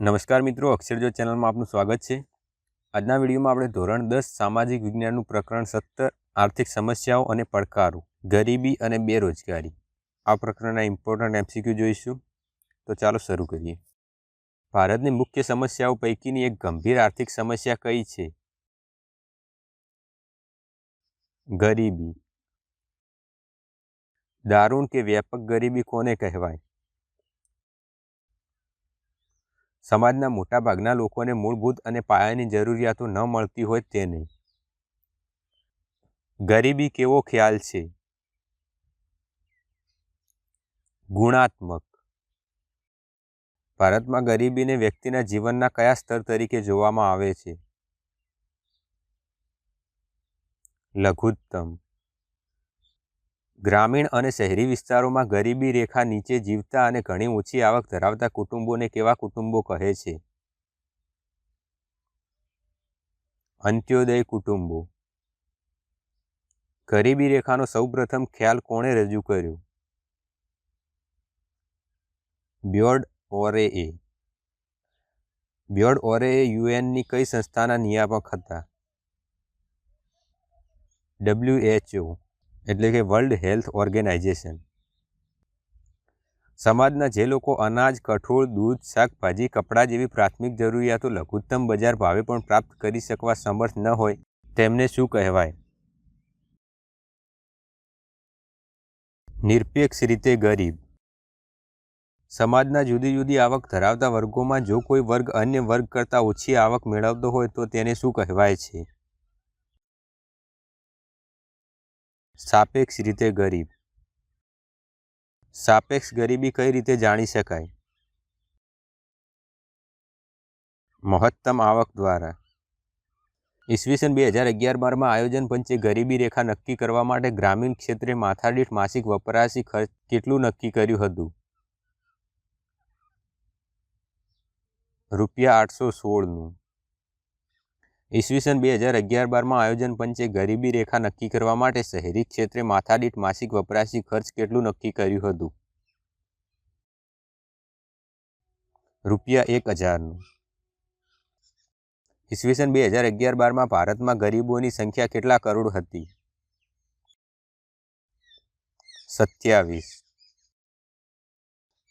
નમસ્કાર મિત્રો અક્ષરજો ચેનલમાં આપનું સ્વાગત છે. આજના વિડીયોમાં આપણે ધોરણ દસ સામાજિક વિજ્ઞાનનું પ્રકરણ સત્તર, આર્થિક સમસ્યાઓ અને પડકારો, ગરીબી અને બેરોજગારી. આ પ્રકરણના ઇમ્પોર્ટન્ટ એમસીક્યુ જોઈશું. તો ચાલો શરૂ કરીએ. ભારતની મુખ્ય સમસ્યાઓ પૈકીની એક ગંભીર આર્થિક સમસ્યા કઈ છે? ગરીબી. દારૂણ કે વ્યાપક ગરીબી કોને કહેવાય? સમાજના મોટાભાગના લોકોને મૂળભૂત અને પાયાની જરૂરિયાતો ન મળતી હોય તેને. ગરીબી કેવો ખ્યાલ છે? ગુણાત્મક. ભારતમાં ગરીબીને વ્યક્તિના જીવનના કયા સ્તર તરીકે જોવામાં આવે છે? લઘુત્તમ. ગ્રામીણ અને શહેરી વિસ્તારોમાં ગરીબી રેખા નીચે જીવતા અને ઘણી ઓછી આવક ધરાવતા કુટુંબોને કેવા કુટુંબો કહે છે? અંત્યોદય કુટુંબો. ગરીબી રેખાનો સૌપ્રથમ ખ્યાલ કોણે રજૂ કર્યો? બ્યોર્ડ ઓરેએ. બ્યોર્ડ ઓરેએ યુએનની કઈ સંસ્થાના નિયામક હતા? ડબ્લ્યુએચઓ એટલે કે વર્લ્ડ હેલ્થ ઓર્ગેનાઇઝેશન સમાજના જે લોકો અનાજ, કઠોળ, દૂધ, શાકભાજી, કપડાં જેવી પ્રાથમિક જરૂરિયાતો લઘુત્તમ બજાર ભાવે પણ પ્રાપ્ત કરી શકવા સમર્થ ન હોય, તેમને શું કહેવાય? નિરપેક્ષ રીતે ગરીબ. સમાજના જુદી જુદી આવક ધરાવતા વર્ગોમાં જો કોઈ વર્ગ અન્ય વર્ગ કરતાં ઓછી આવક મેળવતો હોય તો તેને શું કહેવાય છે? સાપેક્ષ રીતે ગરીબ. સાપેક્ષ ગરીબી કઈ રીતે જાણી શકાય? મહત્તમ આવક દ્વારા. ઈસવીસન બે હજાર અગિયાર બારમાં આયોજન પંચે ગરીબી રેખા નક્કી કરવા માટે ગ્રામીણ ક્ષેત્રે માથાદીઠ માસિક વપરાશી ખર્ચ કેટલું નક્કી કર્યું હતું? રૂપિયા આઠસો સોળનું. ઈસવીસન બે હજાર અગિયાર બારમાં આયોજન પંચે ગરીબી રેખા નક્કી કરવા માટે શહેરી ક્ષેત્રે માથાદીઠ માસિક વપરાશી ખર્ચ કેટલું નક્કી કર્યું હતું? રૂપિયા એક હજારનું. ઈસવીસન બે હજાર અગિયાર બારમાં ભારતમાં ગરીબોની સંખ્યા કેટલા કરોડ હતી? સત્યાવીસ.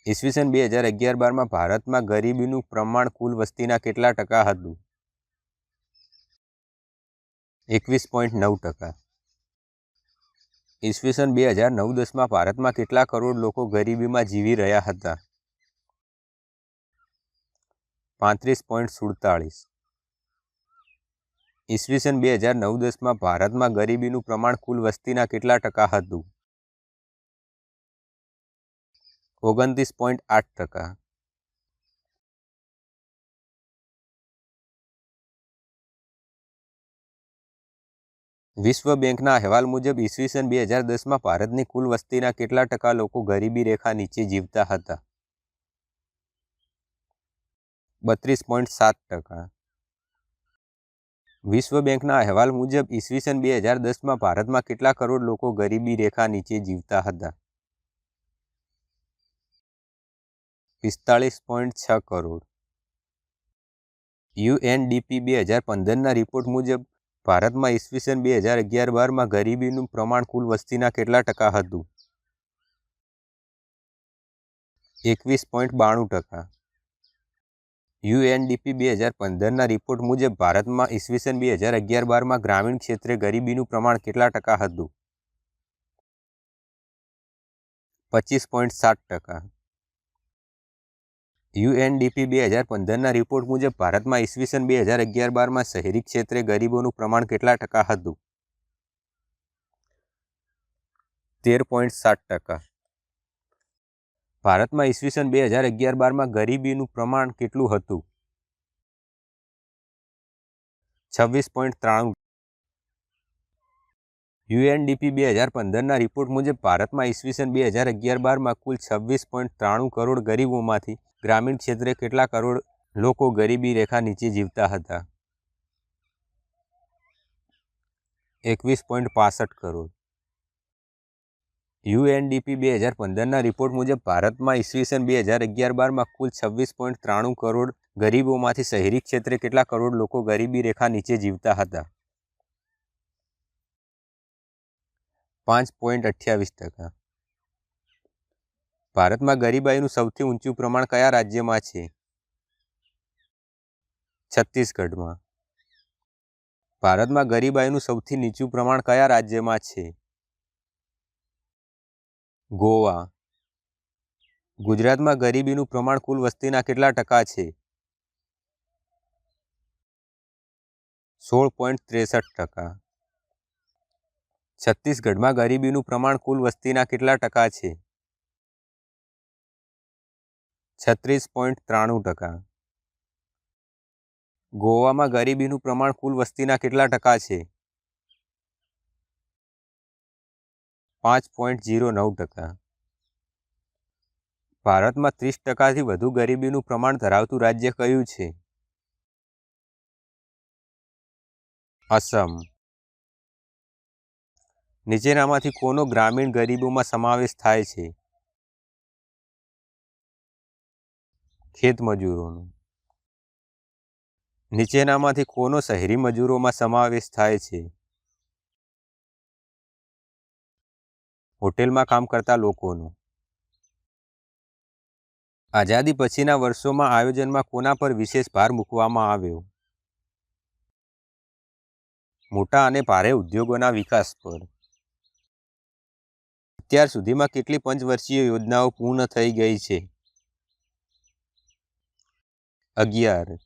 ઈસવીસન બે હજાર અગિયાર બારમાં ભારતમાં ગરીબીનું પ્રમાણ કુલ વસ્તીના કેટલા ટકા હતું? એકવીસ પોઈન્ટ નવ ટકા. ઈસવીસન બે હજાર નવ દસમાં ભારતમાં કેટલા કરોડ લોકો ગરીબીમાં જીવી રહ્યા હતા? પાંત્રીસ પોઈન્ટ સુડતાળીસ. ઈસવીસન બે હજાર નવ દસમાં ભારતમાં ગરીબીનું પ્રમાણ કુલ વસ્તીના કેટલા ટકા હતું? ઓગણત્રીસ પોઈન્ટ આઠ ટકા. વિશ્વ બેંકના અહેવાલ મુજબ, ઈસવીસન બે હજાર દસમાં ભારતની કુલ વસ્તીના કેટલા ટકા લોકો ગરીબી રેખા નીચે જીવતા હતા? બત્રીસ પોઈન્ટ સાત ટકા. વિશ્વ બેંકના અહેવાલ મુજબ, ઈસવીસન બે હજાર દસમાં ભારતમાં કેટલા કરોડ લોકો ગરીબી રેખા નીચે જીવતા હતા? પિસ્તાળીસ પોઈન્ટ છ કરોડ. યુએનડીપી બે હજાર પંદરના રિપોર્ટ મુજબ ભારતમાં ઈસવીસન બે હજાર અગિયાર બારમાં ગરીબીનું પ્રમાણ કુલ વસ્તીના કેટલા ટકા હતું? એકવીસ પોઈન્ટ બાણું ટકા. યુએનડીપી બે હજાર પંદરના રિપોર્ટ મુજબ ભારતમાં ઈસવીસન બે હજાર અગિયાર બારમાં ગ્રામીણ ક્ષેત્રે ગરીબીનું પ્રમાણ કેટલા ટકા હતું? પચીસ પોઈન્ટ સાત ટકા. યુએનડીપી બે હજાર પંદરના રિપોર્ટ મુજબ ભારતમાં ઈસવીસન બે હજાર અગિયાર બારમાં શહેરી ક્ષેત્રે ગરીબોનું પ્રમાણ કેટલા ટકા હતું? તેર પોઈન્ટ સાત ટકા. ભારતમાં ઈસવીસન બે હજાર અગિયાર બારમાં ગરીબીનું પ્રમાણ કેટલું હતું? છવ્વીસ પોઈન્ટ ત્રાણું. યુએનડીપી બે હજાર પંદરના રિપોર્ટ મુજબ ભારતમાં ઈસવીસન બે હજાર અગિયાર બારમાં કુલ છવ્વીસ પોઈન્ટ ત્રાણું કરોડ ગરીબોમાંથી ગ્રામીણ ક્ષેત્રે કેટલા કરોડ લોકો ગરીબી રેખા નીચે જીવતા હતા? એકવીસ પોઈન્ટ પાસઠ કરોડ. યુએનડીપી બે હજાર પંદરના રિપોર્ટ મુજબ ભારતમાં ઈસવીસન બે હજાર અગિયાર બારમાં કુલ છવ્વીસ પોઈન્ટ ત્રાણું કરોડ ગરીબોમાંથી શહેરી ક્ષેત્રે કેટલા કરોડ લોકો ગરીબી રેખા નીચે જીવતા હતા? પાંચ પોઈન્ટ અઠ્યાવીસ ટકા. ભારતમાં ગરીબાઈનું સૌથી ઊંચું પ્રમાણ કયા રાજ્યમાં છે? છત્તીસગઢમાં. ભારતમાં ગરીબાઈનું સૌથી નીચું પ્રમાણ કયા રાજ્યમાં છે? ગોવા. ગુજરાતમાં ગરીબીનું પ્રમાણ કુલ વસ્તીના કેટલા ટકા છે? સોળ પોઈન્ટ ત્રેસઠ ટકા. છત્તીસગઢમાં ગરીબીનું પ્રમાણ કુલ વસ્તીના કેટલા ટકા છે? છત્રીસ પોઈન્ટ ત્રાણું ટકા. ગોવામાં ગરીબીનું પ્રમાણ કુલ વસ્તીના કેટલા ટકા છે? પાંચ પોઈન્ટ જીરો નવ ટકા. ભારતમાં ત્રીસ ટકાથી વધુ ગરીબીનું પ્રમાણ ધરાવતું રાજ્ય કયું છે? અસમ. નીચેનામાંથી કોનો ગ્રામીણ ગરીબોમાં સમાવેશ થાય છે? ખેતમજૂરોનો. નીચેનામાંથી કોનો શહેરી મજૂરોમાં સમાવેશ થાય છે? હોટેલમાં કામ કરતા લોકોનો. આઝાદી પછીના વર્ષોમાં આયોજનમાં કોના પર વિશેષ ભાર મૂકવામાં આવ્યો? મોટા અને ભારે ઉદ્યોગોના વિકાસ પર. અત્યાર સુધીમાં કેટલી પંચવર્ષીય યોજનાઓ પૂર્ણ થઈ ગઈ છે? અગિયાર.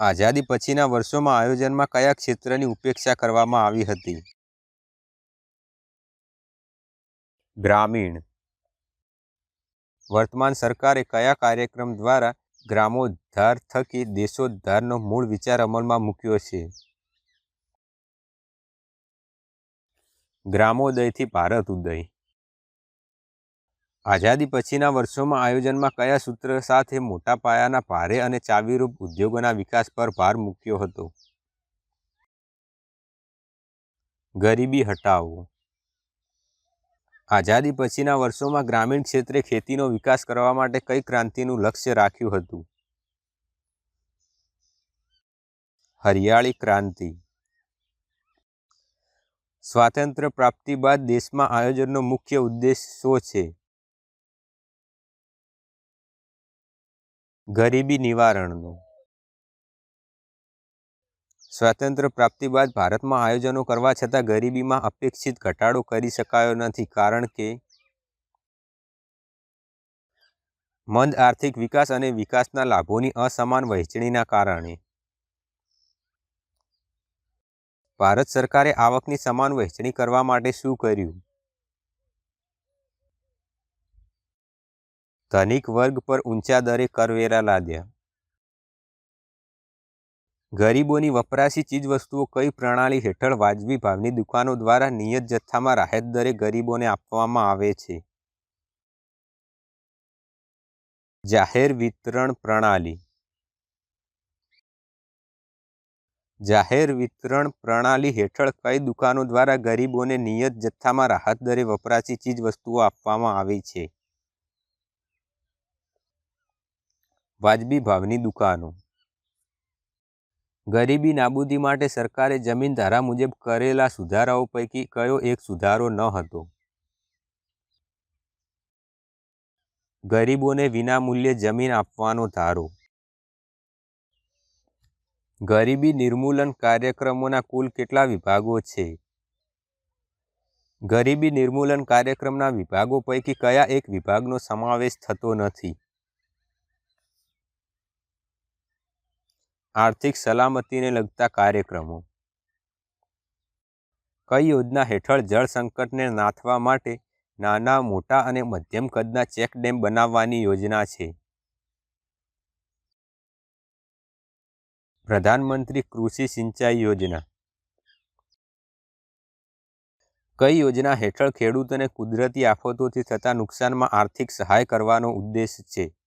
આઝાદી પછીના વર્ષોમાં આયોજનમાં કયા ક્ષેત્રની ઉપેક્ષા કરવામાં આવી હતી? ગ્રામીણ. વર્તમાન સરકારે કયા કાર્યક્રમ દ્વારા ગ્રામોદ્ધાર થકી દેશોદ્ધારનો મૂળ વિચાર અમલમાં મૂક્યો છે? ગ્રામોદયથી ભારત ઉદય. આઝાદી પછીના વર્ષોમાં આયોજનમાં કયા સૂત્ર સાથે મોટા પાયાના ભારે અને ચાવીરૂપ ઉદ્યોગોના વિકાસ પર ભાર મૂક્યો હતો? ગરીબી હટાવો આઝાદી પછીના વર્ષોમાં ગ્રામીણ ક્ષેત્રે ખેતીનો વિકાસ કરવા માટે કઈ ક્રાંતિનું લક્ષ્ય રાખ્યું હતું? હરિયાળી ક્રાંતિ. સ્વાતંત્ર્ય પ્રાપ્તિ બાદ દેશમાં આયોજનનો મુખ્ય ઉદ્દેશ શું છે? ગરીબી નિવારણનો. સ્વાતંત્ર્ય પ્રાપ્તિ બાદ ભારતમાં આયોજનો કરવા છતાં ગરીબીમાં અપેક્ષિત ઘટાડો કરી શકાયો નથી કારણ કે મંદ આર્થિક વિકાસ અને વિકાસના લાભોની અસમાન વહેંચણીના કારણે. ભારત સરકારે આવકની સમાન વહેંચણી કરવા માટે શું કર્યું? ધનિક વર્ગ પર ઊંચા દરે કરવેરા લાદ્યા. ગરીબોની વપરાશી ચીજવસ્તુઓ કઈ પ્રણાલી હેઠળ વાજબી ભાવની દુકાનો દ્વારા નિયત જથ્થામાં રાહત દરે ગરીબોને આપવામાં આવે છે? જાહેર વિતરણ પ્રણાલી. જાહેર વિતરણ પ્રણાલી હેઠળ કઈ દુકાનો દ્વારા ગરીબોને નિયત જથ્થામાં રાહત દરે વપરાશી ચીજવસ્તુઓ આપવામાં આવી છે? વાજબી ભાવની દુકાનો. ગરીબી નાબૂદી માટે સરકારે જમીન ધારા મુજબ કરેલા સુધારાઓ પૈકી કયો એક સુધારો ન હતો? ગરીબોને વિનામૂલ્યે જમીન આપવાનો ધારો. ગરીબી નિર્મૂલન કાર્યક્રમોના કુલ કેટલા વિભાગો છે? ગરીબી નિર્મૂલન કાર્યક્રમના વિભાગો પૈકી કયા એક વિભાગનો સમાવેશ થતો નથી? આર્થિક સલામતીને લગતા કાર્યક્રમો. કઈ યોજના હેઠળ જળ સંકટને નાથવા માટે નાના, મોટા અને મધ્યમ કદના ચેક ડેમ બનાવવાની યોજના છે? પ્રધાનમંત્રી કૃષિ સિંચાઈ યોજના. કઈ યોજના હેઠળ ખેડૂતોને કુદરતી આફતોથી થતા નુકસાનમાં આર્થિક સહાય કરવાનો ઉદ્દેશ છે?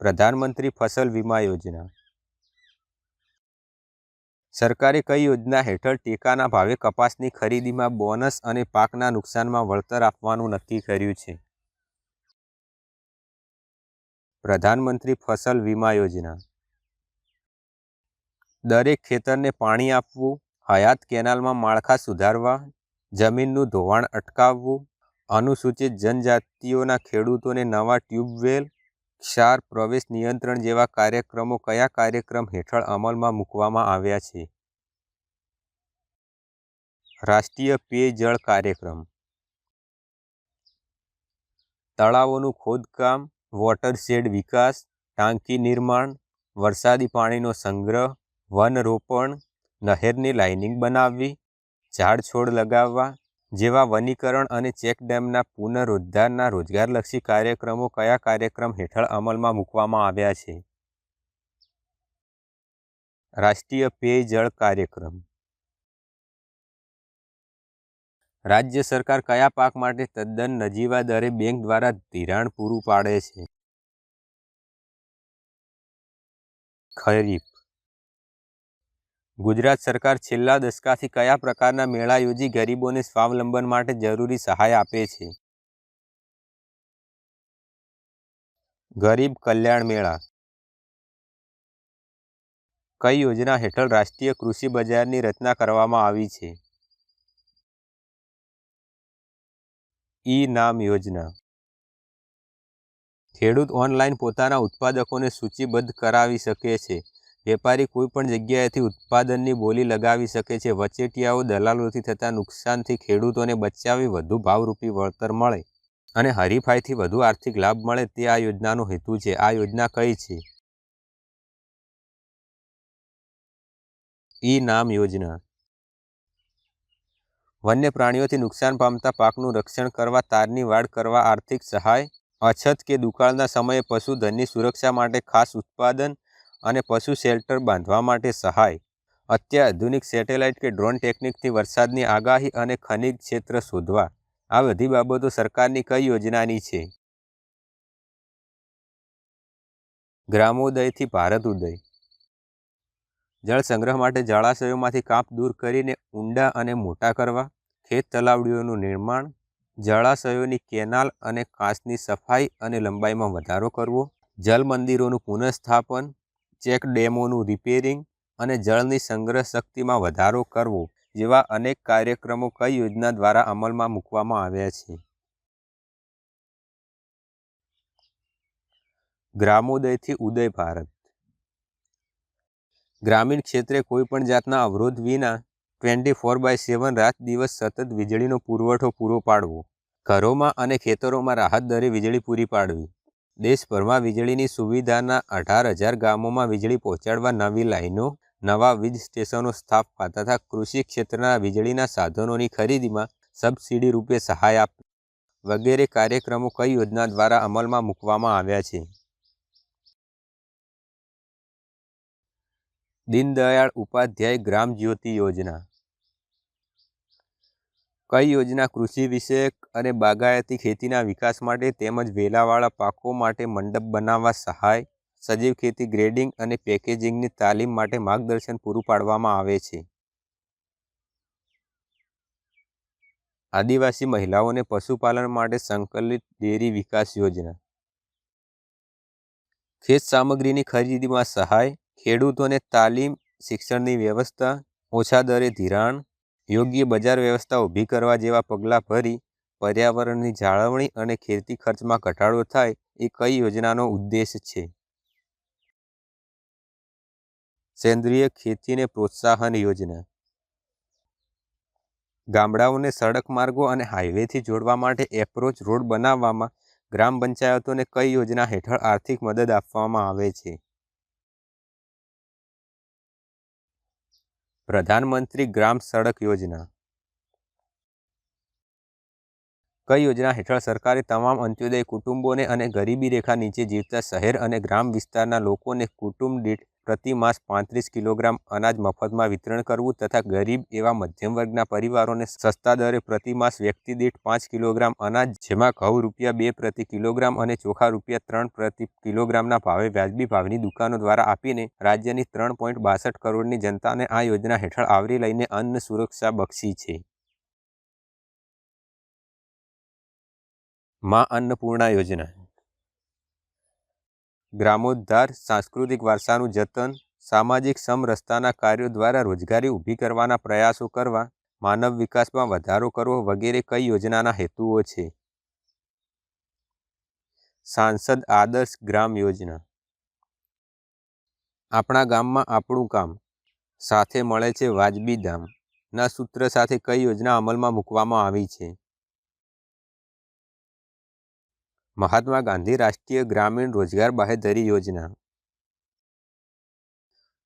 પ્રધાનમંત્રી ફસલ વીમા યોજના. સરકારે કઈ યોજના હેઠળ ટેકાના ભાવે કપાસની ખરીદીમાં બોનસ અને પાકના નુકસાનમાં વળતર આપવાનું નક્કી કર્યું છે? પ્રધાનમંત્રી ફસલ વીમા યોજના. દરેક ખેતરને પાણી આપવું, હયાત કેનાલમાં માળખા સુધારવા, જમીનનું ધોવાણ અટકાવવું, અનુસૂચિત જનજાતિઓના ખેડૂતોને નવા ટ્યુબવેલ ક્ષાર પ્રવેશ નિયંત્રણ જેવા કાર્યક્રમો કયા કાર્યક્રમ હેઠળ અમલમાં મૂકવામાં આવ્યા છે? રાષ્ટ્રીય પેયજળ કાર્યક્રમ. તળાવોનું ખોદકામ, વોટરશેડ વિકાસ, ટાંકી નિર્માણ, વરસાદી પાણીનો સંગ્રહ વન રોપણ નહેરની લાઇનિંગ બનાવવી ઝાડ છોડ લગાવવા જેવા વનીકરણ અને ચેકડેમના પુનરુદ્ધારના રોજગારલક્ષી કાર્યક્રમો કયા કાર્યક્રમ હેઠળ અમલમાં મૂકવામાં આવ્યા છે? રાષ્ટ્રીય પેયજળ કાર્યક્રમ. રાજ્ય સરકાર કયા પાક માટે તદ્દન નજીવા દરે બેંક દ્વારા ધિરાણ પૂરું પાડે છે? ખરીફ. ગુજરાત સરકાર છેલ્લા દશકાથી કયા પ્રકારના મેળા યોજી ગરીબોને સ્વાવલંબન માટે જરૂરી સહાય આપે છે? ગરીબ કલ્યાણ મેળા. કઈ યોજના હેઠળ રાષ્ટ્રીય કૃષિ બજારની રચના કરવામાં આવી છે? ઈ નામ યોજના. ખેડૂત ઓનલાઈન પોતાના ઉત્પાદકોને સૂચિબદ્ધ કરાવી શકે છે. વેપારી કોઈપણ જગ્યાએથી ઉત્પાદનની બોલી લગાવી શકે છે. વચેટિયાઓ દલાલોથી થતા નુકસાનથી ખેડૂતોને બચાવી વધુ ભાવરૂપી વળતર મળે અને હરીફાઈથી વધુ આર્થિક લાભ મળે તે આ યોજનાનો હેતુ છે. આ યોજના કઈ છે? ઈ નામ યોજના. વન્ય પ્રાણીઓથી નુકસાન પામતા પાકનું રક્ષણ કરવા, તારની વાડ કરવા, આર્થિક સહાય, અછત કે દુકાળના સમયે પશુધનની સુરક્ષા માટે ખાસ ઉત્પાદન અને પશુ શેલ્ટર બાંધવા માટે સહાય. અત્યાધુનિક સેટેલાઇટ કે ડ્રોન ટેકનિકથી વરસાદની આગાહી અને ખનિજ ક્ષેત્ર શોધવા. આ બધી બાબતો સરકારની કઈ યોજનાની છે? ગ્રામોદયથી ભારત ઉદય. જળ સંગ્રહ માટે જળાશયોમાંથી કાપ દૂર કરીને ઊંડા અને મોટા કરવા. ખેત તલાવડીઓનું નિર્માણ. જળાશયોની કેનાલ અને કાંસની સફાઈ અને લંબાઈમાં વધારો કરવો. જલ મંદિરોનું પુનઃસ્થાપન. ચેક ડેમોનું રિપેરિંગ અને જળની સંગ્રહ શક્તિમાં વધારો કરવો જેવા અનેક કાર્યક્રમો કઈ યોજના દ્વારા અમલમાં મૂકવામાં આવ્યા છે? ગ્રામોદયથી ઉદય ભારત. ગ્રામીણ ક્ષેત્રે કોઈપણ જાતના અવરોધ વિના ટ્વેન્ટી ફોર બાય સેવન રાત દિવસ સતત વીજળીનો પુરવઠો પૂરો પાડવો. ઘરોમાં અને ખેતરોમાં રાહત દરે વીજળી પૂરી પાડવી. દેશભરમાં વીજળીની સુવિધાના અઢાર હજાર ગામોમાં વીજળી પહોંચાડવા નવી લાઇનો નવા વીજ સ્ટેશનો સ્થાપવા તથા કૃષિ ક્ષેત્રના વીજળીના સાધનોની ખરીદીમાં સબસિડી રૂપે સહાય આપવી વગેરે કાર્યક્રમો કઈ યોજના દ્વારા અમલમાં મૂકવામાં આવ્યા છે? દીનદયાળ ઉપાધ્યાય ગ્રામ જ્યોતિ યોજના કઈ યોજના કૃષિ વિષયક અને બાગાયતી ખેતીના વિકાસ માટે તેમજ વેલાવાળા પાકો માટે મંડપ બનાવવા સહાય, સજીવ ખેતી ગ્રેડિંગ અને પેકેજિંગની તાલીમ માટે માર્ગદર્શન પૂરું પાડવામાં આવે છે. આદિવાસી મહિલાઓને પશુપાલન માટે સંકલિત ડેરી વિકાસ યોજના. ખેત સામગ્રીની ખરીદીમાં સહાય, ખેડૂતોને તાલીમ, શિક્ષણની વ્યવસ્થા, ઓછા દરે ધિરાણ યોગ્ય બજાર વ્યવસ્થા ઊભી કરવા જેવા પગલાં ભરી, પર્યાવરણની જાળવણી અને ખેતી ખર્ચમાં ઘટાડો થાય એ કઈ યોજનાનો ઉદ્દેશ છે? સેન્દ્રિય ખેતીને પ્રોત્સાહન યોજના. ગામડાઓને સડક માર્ગો અને હાઈવેથી જોડવા માટે એપ્રોચ રોડ બનાવવામાં ગ્રામ પંચાયતોને કઈ યોજના હેઠળ આર્થિક મદદ આપવામાં આવે છે? પ્રધાનમંત્રી ગ્રામ સડક યોજના. કઈ યોજના હેઠળ સરકારે તમામ અંત્યોદય કુટુંબોને અને ગરીબી રેખા નીચે જીવતા શહેર અને ગ્રામ વિસ્તારના લોકોને કુટુંબ દીઠ પ્રતિ માસ પાંત્રીસ કિલોગ્રામ અનાજ મફતમાં વિતરણ કરવું તથા ગરીબ એવા મધ્યમ વર્ગના પરિવારોને સસ્તા દરે પ્રતિ માસ વ્યક્તિ દીઠ પાંચ કિલોગ્રામ અનાજ, જેમાં ઘઉં રૂપિયા બે પ્રતિ કિલોગ્રામ અને ચોખા રૂપિયા ત્રણ પ્રતિ કિલોગ્રામના ભાવે વ્યાજબી ભાવની દુકાનો દ્વારા આપીને રાજ્યની ત્રણ બાસઠ કરોડની જનતાને આ યોજના હેઠળ આવરી લઈને અન્ન સુરક્ષા બક્ષી છે. મા અન્નપૂર્ણા યોજના ગ્રામોદ્ધાર, સાંસ્કૃતિક વારસાનું જતન, સામાજિક સમરસતાના કાર્યો દ્વારા રોજગારી ઊભી કરવાના પ્રયાસો કરવા, માનવ વિકાસમાં વધારો કરવો વગેરે કઈ યોજનાના હેતુઓ છે? સાંસદ આદર્શ ગ્રામ યોજના. આપણા ગામમાં આપણું કામ, સાથે મળે છે વાજબી દામ. ના સૂત્ર સાથે કઈ યોજના અમલમાં મૂકવામાં આવી છે? મહાત્મા ગાંધી રાષ્ટ્રીય ગ્રામીણ રોજગાર બાહેધરી યોજના.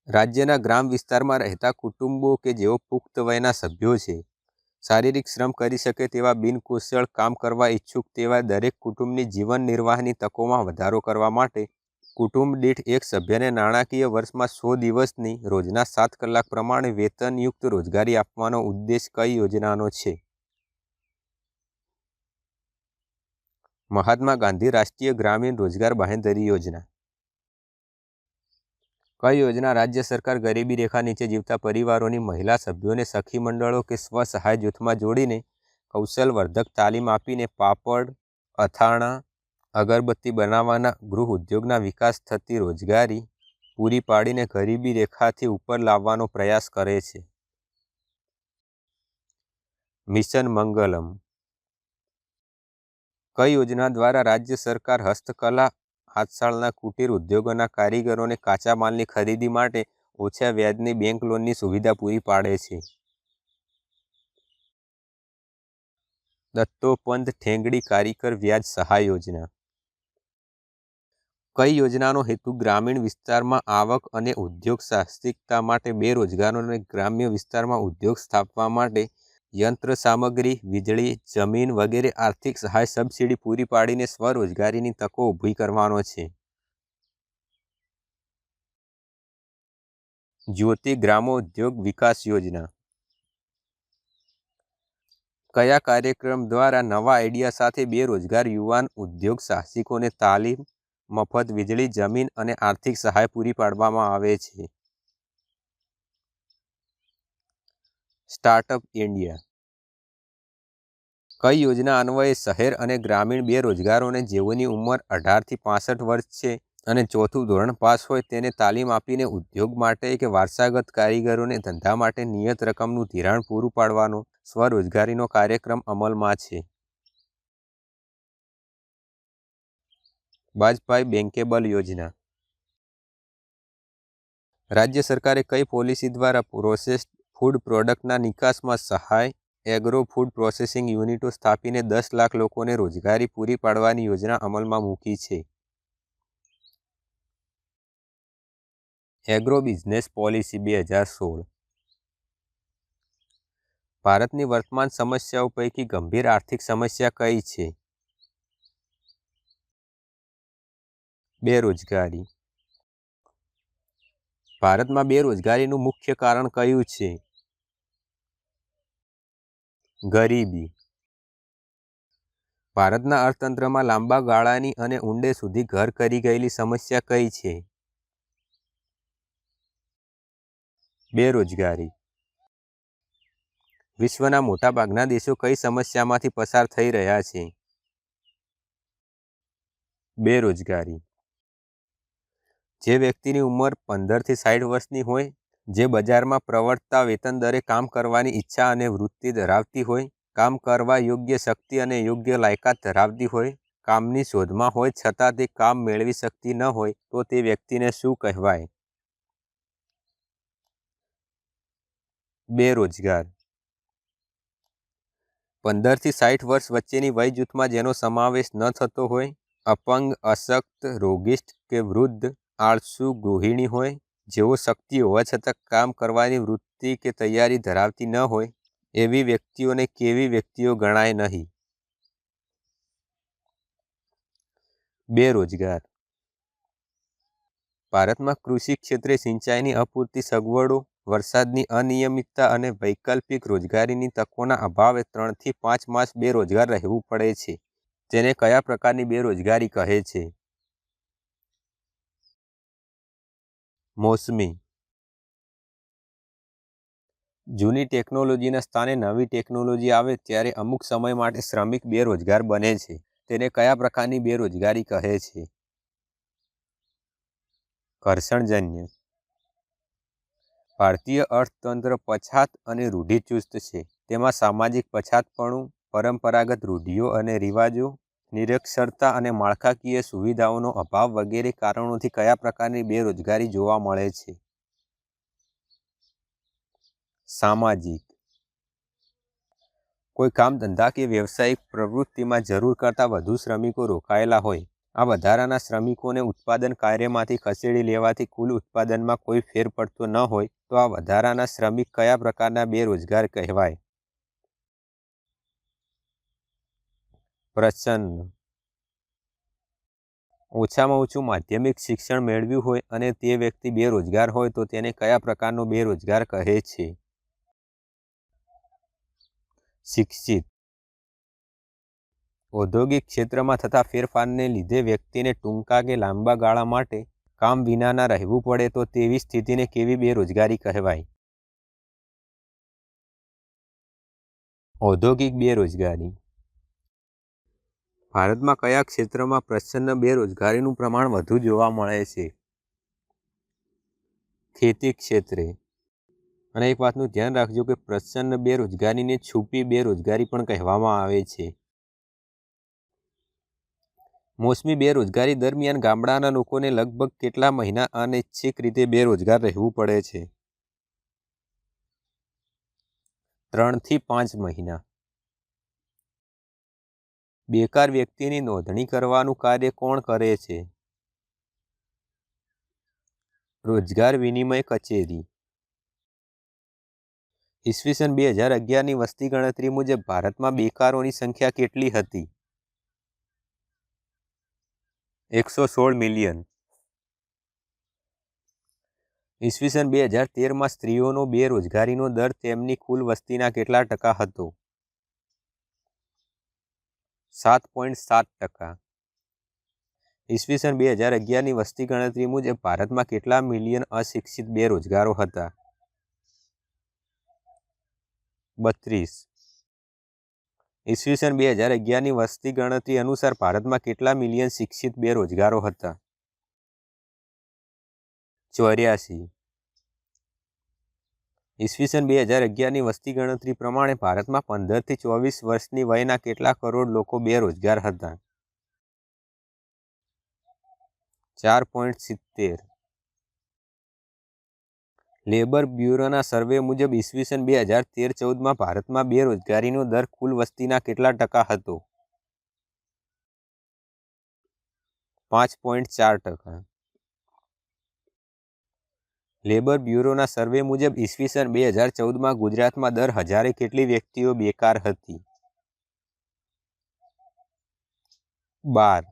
રાજ્યના ગ્રામ વિસ્તારમાં રહેતા કુટુંબો કે જેઓ પુખ્ત વયના સભ્યો છે, શારીરિક શ્રમ કરી શકે તેવા બિનકુશળ કામ કરવા ઈચ્છુક તેવા દરેક કુટુંબની જીવન નિર્વાહની તકોમાં વધારો કરવા માટે કુટુંબ દીઠ એક સભ્યને નાણાકીય વર્ષમાં સો દિવસની રોજના સાત કલાક પ્રમાણે વેતનયુક્ત રોજગારી આપવાનો ઉદ્દેશ કઈ યોજનાનો છે? મહાત્મા ગાંધી રાષ્ટ્રીય ગ્રામીણ રોજગાર બાહેંધરી યોજના. કઈ યોજના રાજ્ય સરકાર ગરીબી રેખા નીચે જીવતા પરિવારોની મહિલા સભ્યોને સખી મંડળો કે સ્વ સહાય જૂથમાં જોડીને કૌશલવર્ધક તાલીમ આપીને પાપડ, અથાણા, અગરબત્તી બનાવવાના, ગૃહ ઉદ્યોગના વિકાસ થતી રોજગારી પૂરી પાડીને ગરીબી રેખાથી ઉપર લાવવાનો પ્રયાસ કરે છે. મિશન મંગલમ કઈ યોજના દ્વારા રાજ્ય સરકાર હસ્તકલા હાથશાળના કુટીર ઉદ્યોગોના કારીગરોને કાચા માલની ખરીદી માટે ઓછા વ્યાજની બેંક લોનની સુવિધા પૂરી પાડે છે? દત્તોપંત ઠેંગડી કારીગર વ્યાજ સહાય યોજના. કઈ યોજનાનો હેતુ ગ્રામીણ વિસ્તારમાં આવક અને ઉદ્યોગ સાહસિકતા માટે બેરોજગારોને ગ્રામ્ય વિસ્તારમાં ઉદ્યોગ સ્થાપવા માટે યંત્ર, સામગ્રી, વીજળી, જમીન વગેરે આર્થિક સહાય સબસિડી પૂરી પાડીને સ્વરોજગારીની તકો ઊભી કરવાનો છે. જ્યોતિ ગ્રામોદ્યોગ વિકાસ યોજના. કયા કાર્યક્રમ દ્વારા નવા આઈડિયા સાથે બેરોજગાર યુવાન, ઉદ્યોગ સાહસિકોને તાલીમ, મફત વીજળી, જમીન અને આર્થિક સહાય પૂરી પાડવામાં આવે છે? Startup India. કઈ યોજના અન્વયે શહેર અને ગ્રામીણ બેરોજગારોને જેઓની ઉંમર અઢારથી પાસઠ વર્ષ છે અને ચોથું ધોરણ પાસ હોય તેને તાલીમ આપીને ઉદ્યોગ માટે કે વારસાગત કારીગરોને ધંધા માટે નિયત રકમનું ધિરાણ પૂરું પાડવાનો સ્વરોજગારીનો કાર્યક્રમ અમલમાં છે. વાજપાઈ બેન્કેબલ યોજના. રાજ્ય સરકારે કઈ પોલિસી દ્વારા પ્રોસેસ્ડ ફૂડ પ્રોડક્ટના નિકાસમાં સહાય એગ્રો ફૂડ પ્રોસેસિંગ યુનિટો સ્થાપીને દસ લાખ લોકોને રોજગારી પૂરી પાડવાની યોજના અમલમાં મૂકી છે. એગ્રો બિઝનેસ પોલિસી બે હજાર સોળ. ભારતની વર્તમાન સમસ્યાઓ પૈકી ગંભીર આર્થિક સમસ્યા કઈ છે? બેરોજગારી. ભારતમાં બેરોજગારીનું મુખ્ય કારણ કયું છે? ગરીબી. ભારતના અર્થતંત્રમાં લાંબા ગાળાની અને ઊંડે સુધી ઘર કરી ગયેલી સમસ્યા કઈ છે? બેરોજગારી. વિશ્વના મોટાભાગના દેશો કઈ સમસ્યામાંથી પસાર થઈ રહ્યા છે? બેરોજગારી. જે વ્યક્તિની ઉંમર પંદરથી સાઠ વર્ષની હોય, જે બજારમાં પ્રવર્તતા વેતન દરે કામ કરવાની ઈચ્છા અને વૃત્તિ ધરાવતી હોય, કામ કરવા યોગ્ય શક્તિ અને યોગ્ય લાયકાત ધરાવતી હોય, કામની શોધમાં હોય છતાં તે કામ મેળવી શકતી ન હોય, તો તે વ્યક્તિને શું કહેવાય? બેરોજગાર. પંદરથી સાઠ વર્ષ વચ્ચેની વય જૂથમાં જેનો સમાવેશ ન થતો હોય, અપંગ, અશક્ત, રોગિષ્ઠ કે વૃદ્ધ આળસુ ગૃહિણી હોય, જેઓ શક્તિ હોવા છતાં કામ કરવાની વૃત્તિ કે તૈયારી ધરાવતી ન હોય, એવી વ્યક્તિઓને કેવી વ્યક્તિઓ ગણાય નહીં. બેરોજગાર. ભારતમાં કૃષિ ક્ષેત્રે સિંચાઈની અપૂરતી સગવડો, વરસાદની અનિયમિતતા અને વૈકલ્પિક રોજગારીની તકોના અભાવે ત્રણથી પાંચ માસ બેરોજગાર રહેવું પડે છે. તેને કયા પ્રકારની બેરોજગારી કહે છે? મોસમી. જૂની ટેકનોલોજીના સ્થાને નવી ટેકનોલોજી આવે ત્યારે અમુક સમય માટે શ્રમિક બેરોજગાર બને છે. તેને કયા પ્રકારની બેરોજગારી કહે છે? ઘર્ષણજન્ય. ભારતીય અર્થતંત્ર પછાત અને રૂઢિચુસ્ત છે. તેમાં સામાજિક પછાતપણું, પરંપરાગત રૂઢિઓ અને રિવાજો નિરક્ષરતા અને માળખાકીય સુવિધાઓનો અભાવ વગેરે કારણોથી કયા પ્રકારની બેરોજગારી જોવા મળે છે? સામાજિક. કોઈ કામ ધંધા કે વ્યવસાયિક પ્રવૃત્તિમાં જરૂર કરતાં વધુ શ્રમિકો રોકાયેલા હોય, આ વધારાના શ્રમિકોને ઉત્પાદન કાર્યમાંથી ખસેડી લેવાથી કુલ ઉત્પાદનમાં કોઈ ફેર પડતો ન હોય, તો આ વધારાના શ્રમિક કયા પ્રકારના બેરોજગાર કહેવાય? પ્રસન્ન. ઓછામાં ઓછું માધ્યમિક શિક્ષણ મેળવ્યું હોય અને તે વ્યક્તિ બેરોજગાર હોય તો તેને કયા પ્રકારનો બેરોજગાર કહે છે? શિક્ષિત. ઔદ્યોગિક ક્ષેત્રમાં થતા ફેરફારને લીધે વ્યક્તિને ટૂંકા કે લાંબા ગાળા માટે કામ વિનાના રહેવું પડે તો તેવી સ્થિતિને કેવી બેરોજગારી કહેવાય? ઔદ્યોગિક બેરોજગારી. ભારતમાં કયા ક્ષેત્રમાં પ્રચ્છન્ન બેરોજગારીનું પ્રમાણ વધુ જોવા મળે છે? ખેતી ક્ષેત્રે. અને એક વાતનું ધ્યાન રાખજો કે પ્રચ્છન્ન બેરોજગારીને છુપી બેરોજગારી પણ કહેવામાં આવે છે. મોસમી બેરોજગારી દરમિયાન ગામડાના લોકોને લગભગ કેટલા મહિના અનૈચ્છિક રીતે બેરોજગાર રહેવું પડે છે? ત્રણથી પાંચ મહિના. બેકાર વ્યક્તિની નોંધણી કરવાનું કાર્ય કોણ કરે છે? રોજગાર વિનિમય કચેરી. ઈસવીસન બે હજાર અગિયારની વસ્તી ગણતરી મુજબ ભારતમાં બેકારોની સંખ્યા કેટલી હતી? એકસો સોળ મિલિયન. ઈસવીસન બે હજાર તેરમાં સ્ત્રીઓનો બેરોજગારીનો દર તેમની કુલ વસ્તીના કેટલા ટકા હતો? સાત પોઈન્ટ સાત ટકા. ઈસવીસન બે હજાર અગિયારની વસ્તી ગણતરી મુજબ ભારતમાં કેટલા મિલિયન અશિક્ષિત બેરોજગારો હતા? બત્રીસ. ઈસવીસન બે હજાર અગિયારની વસ્તી ગણતરી અનુસાર ભારતમાં કેટલા મિલિયન શિક્ષિત બેરોજગારો હતા? ચોર્યાસી. ઈસવીસન બે હજાર અગિયારની વસ્તી ગણતરી પ્રમાણે ભારતમાં પંદરથી ચોવીસ વર્ષની વયના કેટલા કરોડ લોકો બેરોજગાર હતા. ચાર પોઈન્ટ સિત્તેર. લેબર બ્યુરોના સર્વે મુજબ ઈસવીસન બે હજાર તેર ચૌદમાં ભારતમાં બેરોજગારીનો દર કુલ વસ્તીના કેટલા ટકા હતો? પાંચ પોઈન્ટ ચાર ટકા. લેબર બ્યુરોના સર્વે મુજબ ઈસવીસન બે હજાર ચૌદમાં ગુજરાતમાં દર હજારે કેટલી વ્યક્તિઓ બેકાર હતી? બાર.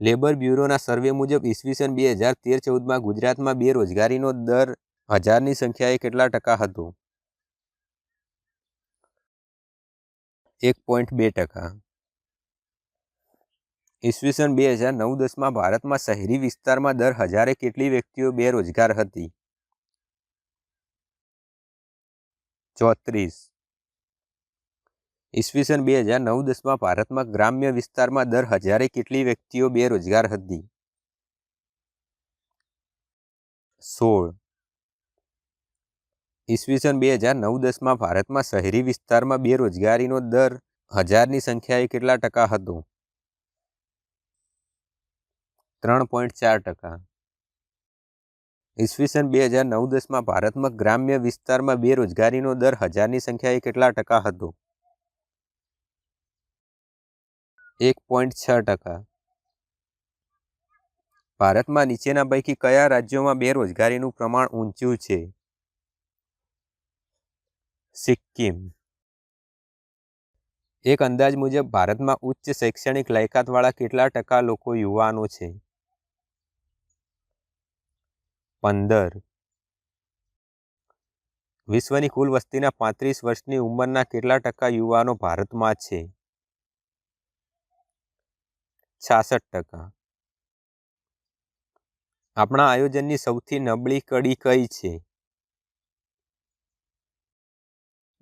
લેબર બ્યુરોના સર્વે મુજબ ઈસવીસન બે હજાર તેર ચૌદમાં ગુજરાતમાં બેરોજગારીનો દર હજારની સંખ્યાએ કેટલા ટકા હતો? એક પોઈન્ટ બે ટકા. ઈસવીસન બે હજાર નવ દસમાં ભારતમાં શહેરી વિસ્તારમાં દર હજારે કેટલી વ્યક્તિઓ બેરોજગાર હતી? ચોત્રીસ. ઈસવીસન બે હજાર નવ દસમાં ભારતમાં ગ્રામ્ય વિસ્તારમાં દર હજારે કેટલી વ્યક્તિઓ બેરોજગાર હતી? સોળ. ઈસવીસન બે હજાર નવ દસમાં ભારતમાં શહેરી વિસ્તારમાં બેરોજગારીનો દર હજારની સંખ્યાએ કેટલા ટકા હતો? ત્રણ પોઈન્ટ ચાર ટકા. ઈસવીસન બે હજાર નવ દસમાં ભારતમાં ગ્રામ્ય વિસ્તારમાં બેરોજગારીનો દર હજારની સંખ્યાએ કેટલા ટકા હતો? એક પોઈન્ટ છ ટકા. ભારતમાં નીચેના પૈકી કયા રાજ્યોમાં બેરોજગારીનું પ્રમાણ ઊંચું છે? સિક્કિમ. એક અંદાજ મુજબ ભારતમાં ઉચ્ચ શૈક્ષણિક લાયકાતવાળા કેટલા ટકા લોકો યુવાનો છે? પંદર. વિશ્વની કુલ વસ્તીના પાંત્રીસ વર્ષની ઉંમરના કેટલા ટકા યુવાનો ભારતમાં છે? છાસઠ ટકા. આપણા આયોજનની સૌથી નબળી કડી કઈ છે?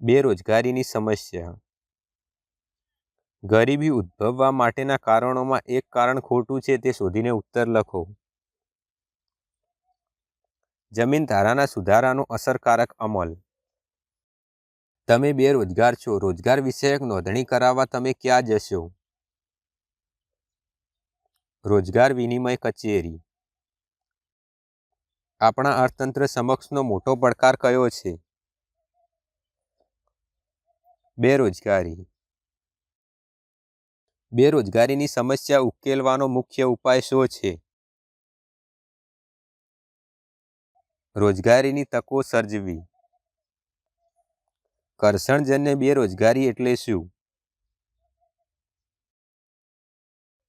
બેરોજગારીની સમસ્યા. ગરીબી ઉદ્ભવવા માટેના કારણોમાં એક કારણ ખોટું છે તે શોધીને ઉત્તર લખો. જમીન ધારાના સુધારાનો અસરકારક અમલ. તમે બેરોજગાર છો, રોજગાર વિષયક નોંધણી કરાવવા તમે ક્યાં જશો? રોજગાર વિનિમય કચેરી. આપણા અર્થતંત્ર સમક્ષનો મોટો પડકાર કયો છે? બેરોજગારી. બેરોજગારીની સમસ્યા ઉકેલવાનો મુખ્ય ઉપાય શું છે? રોજગારીની તકો સર્જવી. કરસણજન્ય બેરોજગારી એટલે શું?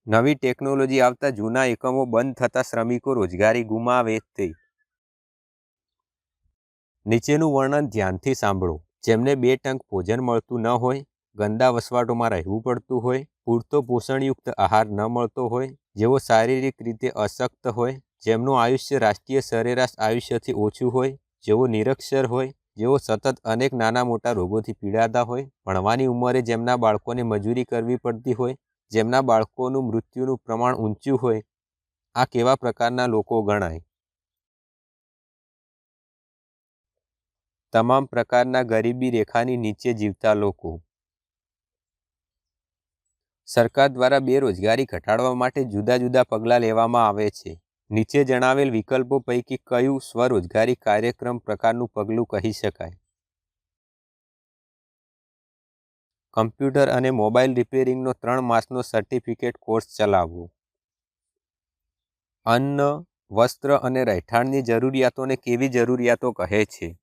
નવી ટેકનોલોજી આવતા જૂના એકમો બંધ થતા શ્રમિકો રોજગારી ગુમાવે તે. નીચેનું વર્ણન ધ્યાનથી સાંભળો. જેમને બે ટંક ભોજન મળતું ન હોય ગંદા વસવાટોમાં રહેવું પડતું હોય, પૂરતો પોષણયુક્ત આહાર ન મળતો હોય, જેઓ શારીરિક રીતે અશક્ત હોય, જેમનું આયુષ્ય રાષ્ટ્રીય સરેરાશ આયુષ્યથી ઓછું હોય, જેઓ નિરક્ષર હોય, જેઓ સતત અનેક નાના મોટા રોગોથી પીડાતા હોય, ભણવાની ઉંમરે જેમના બાળકોને મજૂરી કરવી પડતી હોય, જેમના બાળકોનું મૃત્યુનું પ્રમાણ ઊંચું હોય, આ કેવા પ્રકારના લોકો ગણાય? તમામ પ્રકારના ગરીબી રેખાની નીચે જીવતા લોકો સરકાર દ્વારા બેરોજગારી ઘટાડવા માટે જુદા જુદા પગલાં લેવામાં આવે છે. નીચે જણાવેલ વિકલ્પો પૈકી કયું સ્વરોજગારી કાર્યક્રમ પ્રકારનું પગલું કહી શકાય? કમ્પ્યુટર અને મોબાઈલ રિપેરિંગનો ત્રણ માસનો સર્ટિફિકેટ કોર્સ ચલાવવો. અન્ન, વસ્ત્ર અને રહેઠાણની જરૂરિયાતોને કેવી જરૂરિયાતો કહે છે?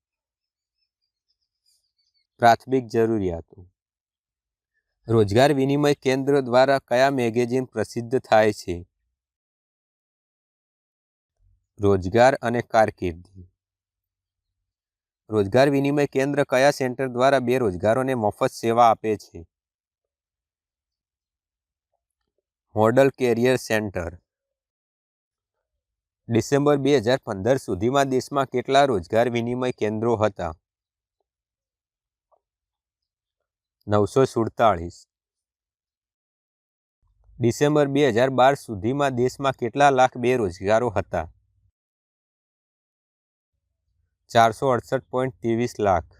પ્રાથમિક જરૂરિયાતો. રોજગાર વિનિમય કેન્દ્ર દ્વારા કયા મેગેઝિન પ્રસિદ્ધ થાય છે? રોજગાર અને કારકિર્દી. રોજગાર વિનિમય કેન્દ્ર કયા સેન્ટર દ્વારા બેરોજગારોને મફત સેવા આપે છે? Model carrier centre. ડિસેમ્બર બે હજાર પંદર સુધીમાં દેશમાં કેટલા રોજગાર વિનિમય કેન્દ્રો હતા? નવસો સુડતાળીસ. ડિસેમ્બર બે હજાર બાર સુધીમાં દેશમાં કેટલા લાખ બેરોજગારો હતા? ચારસો અડસઠ પોઈન્ટ ત્રેવીસ લાખ.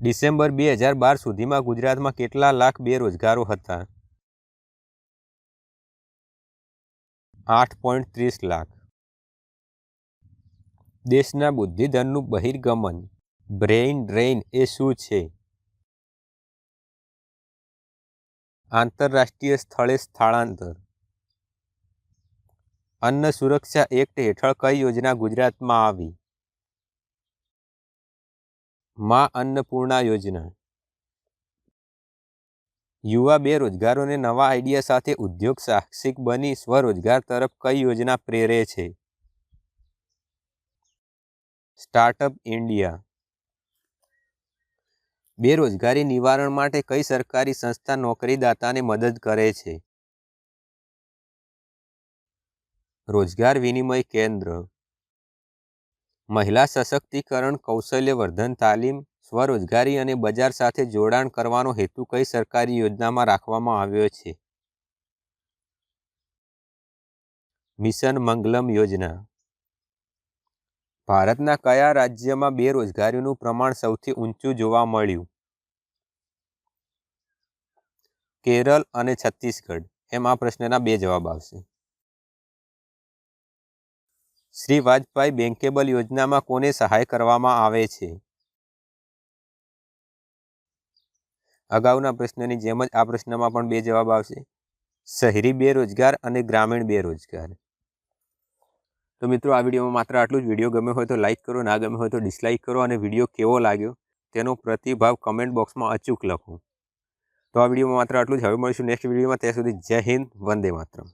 ડિસેમ્બર બે હજાર બાર સુધીમાં ગુજરાતમાં કેટલા લાખ બેરોજગારો હતા? આઠ પોઈન્ટ ત્રીસ લાખ. દેશના બુદ્ધિધનનું બહિર્ગમન. બ્રેઇન ડ્રેઇન એ શું છે? આંતરરાષ્ટ્રીય સ્થળે સ્થળાંતર. અન્ન સુરક્ષા એક્ટ હેઠળ કઈ યોજના ગુજરાતમાં આવી? મા અન્નપૂર્ણા યોજના. યુવા બેરોજગારોને નવા આઈડિયા સાથે ઉદ્યોગ સાહસિક બની સ્વરોજગાર તરફ કઈ યોજના પ્રેરે છે? Startup India. બેરોજગારી નિવારણ માટે કઈ સરકારી સંસ્થા નોકરીદાતાને મદદ કરે છે? રોજગાર વિનિમય કેન્દ્ર. મહિલા સશક્તિકરણ, કૌશલ્યવર્ધન તાલીમ, સ્વરોજગારી અને બજાર સાથે જોડાણ કરવાનો હેતુ કઈ સરકારી યોજનામાં રાખવામાં આવ્યો છે? મિશન મંગલમ યોજના. ભારતના કયા રાજ્યમાં બેરોજગારીનું પ્રમાણ સૌથી ઊંચું જોવા મળ્યું? કેરળ અને છત્તીસગઢ. એમ આ પ્રશ્નના બે જવાબ આવશે. શ્રી વાજપાઈ બેન્કેબલ યોજનામાં કોને સહાય કરવામાં આવે છે? અગાઉના પ્રશ્નની જેમ જ આ પ્રશ્નમાં પણ બે જવાબ આવશે. શહેરી બેરોજગાર અને ગ્રામીણ બેરોજગાર. તો મિત્રો, આ વિડીયોમાં માત્ર આટલું જ. વીડિયો ગમે હોય તો લાઇક કરો, ના ગમે હોય તો ડિસલાઇક કરો અને વીડિયો કેવો લાગ્યો તેનો પ્રતિભાવ કમેન્ટ બોક્સમાં અચૂક લખો. તો આ વિડીયોમાં માત્ર આટલું જ. હવે મળીશું નેક્સ્ટ વિડીયોમાં. ત્યાં સુધી જય હિન્દ, વંદે માતરમ.